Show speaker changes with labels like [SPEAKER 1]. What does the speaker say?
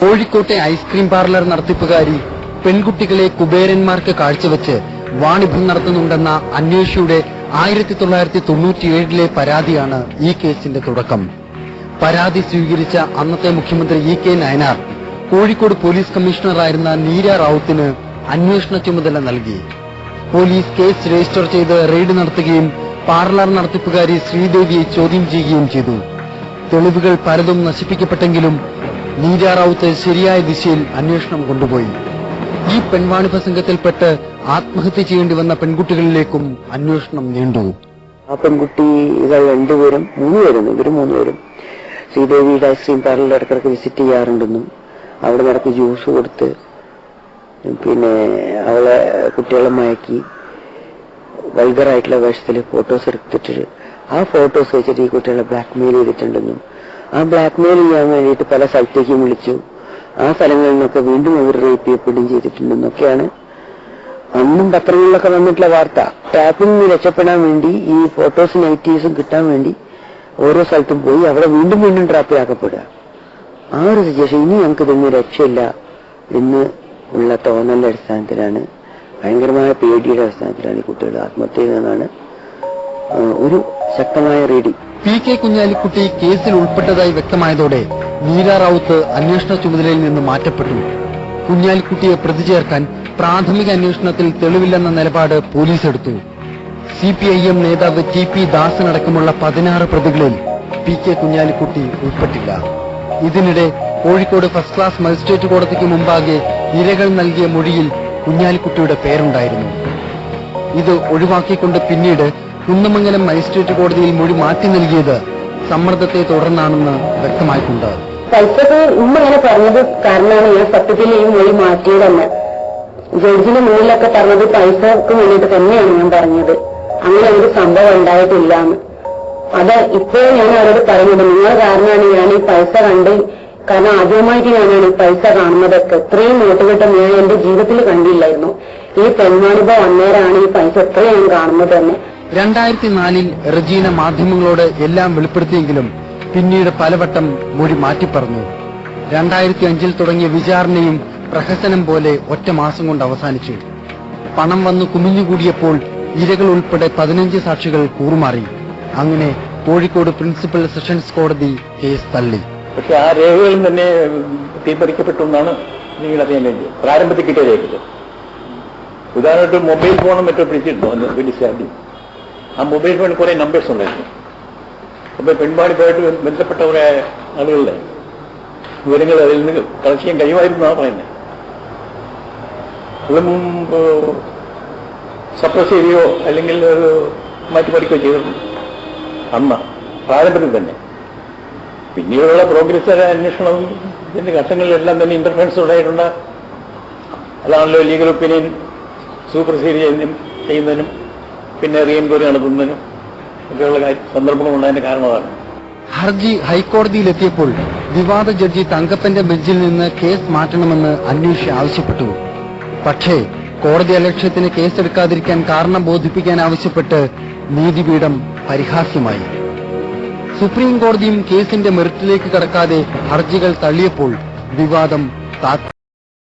[SPEAKER 1] കോഴിക്കോട്ടെ ice cream parlour നടത്തിപ്പുകാരി പെൺകുട്ടികളെ കുബേരന്മാർക്ക് കാഴ്ചവെച്ച് വാണിഭം നടത്തുന്നുണ്ടെന്ന അന്വേഷിയുടെ ആയിരത്തി തൊള്ളായിരത്തി തൊണ്ണൂറ്റിയേഴിലെ പരാതിയാണ് ഈ കേസിന്റെ തുടക്കം. പരാതി സ്വീകരിച്ച അന്നത്തെ മുഖ്യമന്ത്രി E K Nayanar Kozhikode police കമ്മീഷണറായിരുന്ന നീര റാവുത്തിന് അന്വേഷണ ചുമതല നൽകി. പോലീസ് കേസ് രജിസ്റ്റർ ചെയ്ത് റെയ്ഡ് നടത്തുകയും പാർലർ നടത്തിപ്പുകാരി ശ്രീദേവിയെ ചോദ്യം ചെയ്യുകയും ചെയ്തു. തെളിവുകൾ പലതും നശിപ്പിക്കപ്പെട്ടെങ്കിലും നീര റാവുത്ത് ശരിയായ ദിശയിൽ അന്വേഷണം കൊണ്ടുപോയി. ഈ പെൺവാണിഭ സംഘത്തിൽപ്പെട്ട് ആത്മഹത്യ ചെയ്യേണ്ടി വന്ന പെൺകുട്ടികളിലേക്കും അന്വേഷണം നീണ്ടു.
[SPEAKER 2] ആ പെൺകുട്ടി രണ്ടുപേരും മൂന്നുപേരും ഇവർ മൂന്നുപേരും. ശ്രീദേവിയുടെ ഐസ്ക്രീം പാർലറിൽ ഇടക്കിടക്ക് വിസിറ്റ് ചെയ്യാറുണ്ടെന്നും അവിടെ നടക്ക് ജ്യൂസ് കൊടുത്ത് പിന്നെ അവളെ കുട്ടികളെ മയക്കി വൾഗറായിട്ടുള്ള വേഷത്തിൽ ഫോട്ടോസ് എടുത്തിട്ട് ആ ഫോട്ടോസ് വെച്ചിട്ട് ഈ കുട്ടികളെ ബ്ലാക്ക്മെയിൽ ചെയ്തിട്ടുണ്ടെന്നും ആ ബ്ലാക്ക്മെയിൽ ചെയ്യാൻ വേണ്ടിയിട്ട് പല സ്ഥലത്തേക്കും വിളിച്ചു. ആ സ്ഥലങ്ങളിൽ നിന്നൊക്കെ വീണ്ടും അവർ റേപ്പ് ചെയ്യപ്പെടുകയും ചെയ്തിട്ടുണ്ടെന്നൊക്കെയാണ് അന്നും പത്രങ്ങളിലൊക്കെ വന്നിട്ടുള്ള വാർത്ത. ടാപ്പിൽ നിന്ന് രക്ഷപ്പെടാൻ വേണ്ടി ഈ ഫോട്ടോസും നെഗറ്റീവ്സും കിട്ടാൻ വേണ്ടി ഓരോ സ്ഥലത്തും പോയി അവിടെ വീണ്ടും വീണ്ടും ട്രാപ്പിലാക്കപ്പെടുക ആ ഒരു സിറ്റുവേഷൻ ഇനി ഞങ്ങൾക്ക് ഇതൊന്നും രക്ഷയില്ല എന്ന് ഉള്ള തോന്നലിന്റെ അടിസ്ഥാനത്തിലാണ് ഭയങ്കരമായ പേടിയുടെ അടിസ്ഥാനത്തിലാണ് ഈ കുട്ടികൾ ആത്മഹത്യ ചെയ്യുന്നതാണ് ഒരു ശക്തമായ റീഡിംഗ്
[SPEAKER 1] പി കെ കുഞ്ഞാലിക്കുട്ടി കേസിൽ ഉൾപ്പെട്ടതായി വ്യക്തമായതോടെ നീര റാവുത്ത് അന്വേഷണ ചുമതലയിൽ നിന്ന് മാറ്റപ്പെട്ടു. കുഞ്ഞാലിക്കുട്ടിയെ പ്രതി ചേർക്കാൻ പ്രാഥമിക അന്വേഷണത്തിൽ തെളിവില്ലെന്ന നിലപാട് പോലീസ് എടുത്തു സി പി ഐ എം നേതാവ് ടി പി ദാസനടക്കമുള്ള പതിനാറ് പ്രതികളിൽ പി കെ കുഞ്ഞാലിക്കുട്ടി ഉൾപ്പെട്ടില്ല. ഇതിനിടെ കോഴിക്കോട് ഫസ്റ്റ് ക്ലാസ് മജിസ്ട്രേറ്റ് കോടതിക്ക് മുമ്പാകെ ഇരകൾ നൽകിയ മൊഴിയിൽ കുഞ്ഞാലിക്കുട്ടിയുടെ പേരുണ്ടായിരുന്നു. ഇത് ഒഴിവാക്കിക്കൊണ്ട് പിന്നീട് കുന്നമംഗലം മജിസ്ട്രേറ്റ് കോടതിയിൽ മൊഴി മാറ്റി നൽകിയത് സമ്മർദ്ദത്തെ തുടർന്നാണെന്ന് വ്യക്തമായിട്ടുണ്ട്.
[SPEAKER 2] പൈസക്ക് ഉമ്മ പറഞ്ഞത് കാരണമാണ് ഞാൻ സത്യത്തിൽ ഈ മൊഴി മാറ്റിയതല്ല ജഡ്ജിന് മുന്നിലൊക്കെ പറഞ്ഞത് പൈസക്ക് വേണ്ടിയിട്ട് തന്നെയാണ് ഞാൻ പറഞ്ഞത്. അങ്ങനെ ഒരു സംഭവം ഉണ്ടായിട്ടില്ല അത് ഇപ്പോഴും ഞാൻ അവരോട് പറഞ്ഞത് നിങ്ങൾ കാരണമാണ് ഞാൻ ഈ പൈസ കണ്ട് കാരണം ആദ്യമായിട്ട് ഞാനാണ് ഈ പൈസ കാണുന്നതൊക്കെ. ഇത്രയും നോട്ടുകെട്ടം ഞാൻ എന്റെ ജീവിതത്തിൽ കണ്ടില്ലായിരുന്നു. ഈ പെൺവാണിഭം വന്നേരാണ് ഈ പൈസ എത്രയും ഞാൻ കാണുന്നത് തന്നെ
[SPEAKER 1] രണ്ടായിരത്തി നാലിൽ റജീന മാധ്യമങ്ങളോട് എല്ലാം വെളിപ്പെടുത്തിയെങ്കിലും പിന്നീട് പലവട്ടം മൊഴി മാറ്റിപ്പറഞ്ഞു രണ്ടായിരത്തി അഞ്ചിൽ തുടങ്ങിയ വിചാരണയും പ്രഹസനം പോലെ ഒറ്റ മാസം കൊണ്ട് അവസാനിച്ചു. പണം വന്ന് കുമിഞ്ഞുകൂടിയപ്പോൾ ഇരകൾ ഉൾപ്പെടെ പതിനഞ്ച് സാക്ഷികൾ കൂറുമാറി. അങ്ങനെ കോഴിക്കോട് പ്രിൻസിപ്പൽ സെഷൻസ് കോടതി കേസ് തള്ളി.
[SPEAKER 3] പക്ഷെ ആ രേഖകളും തന്നെ തീപ്പറിക്കപ്പെട്ടു എന്നാണ് നിങ്ങൾ അറിയാൻ വേണ്ടി. പ്രാരംഭത്തിൽ കിട്ടിയ രേഖകൾ. ഉദാഹരണമായിട്ട് മൊബൈൽ ഫോണും മറ്റോ പിടിച്ചിട്ടുണ്ടോ? എന്ന് ആദ്യം ആ മൊബൈൽ ഫോൺ കുറെ നമ്പേഴ്സ് ഉണ്ടായിരുന്നു. അപ്പൊ പെൺവാണിപ്പായിട്ട് ബന്ധപ്പെട്ട കുറെ ആളുകളുടെ വിവരങ്ങൾ അതിൽ നിന്ന് കളക്ട് ചെയ്യാൻ ആ പറയുന്നത് അത് മുമ്പ് സപ്രസ് ചെയ്യുകയോ അല്ലെങ്കിൽ ഒരു മാറ്റിപ്പറിക്കുകയോ ചെയ്തിട്ടുണ്ട് അന്ന് പ്രാരംഭത്തിൽ തന്നെ. പിന്നീടുള്ള പ്രോഗ്രസ് അന്വേഷണവും ഇതിന്റെ ഘട്ടങ്ങളിലെല്ലാം തന്നെ ഇന്റർഫറൻസ് ഉണ്ടായിട്ടുണ്ട്. അതാണല്ലോ ലീഗൽ ഒപ്പീനിയൻ സൂപ്പർസീഡ് ചെയ്യുന്നതിനും ചെയ്യുന്നതിനും പിന്നെ റീഎൻക്വയറി നടത്തുന്നതിനും ഒക്കെയുള്ള കാര്യം- സന്ദർഭങ്ങൾ ഉണ്ടായതിന്റെ കാരണം അതാണ്
[SPEAKER 1] ഹർജി ഹൈക്കോടതിയിലെത്തിയപ്പോൾ വിവാദ ജഡ്ജി തങ്കപ്പന്റെ ബെഞ്ചിൽ നിന്ന് കേസ് മാറ്റണമെന്ന് അന്വേഷി ആവശ്യപ്പെട്ടു. പക്ഷേ കോടതി അലക്ഷ്യത്തിന് കേസെടുക്കാതിരിക്കാൻ കാരണം ബോധിപ്പിക്കാൻ ആവശ്യപ്പെട്ട് നീതിപീഠം പരിഹാസ്യമായി. സുപ്രീം കോടതിയും കേസിന്റെ മെറിറ്റിലേക്ക് കടക്കാതെ ഹർജികൾ തള്ളിയപ്പോൾ വിവാദം താ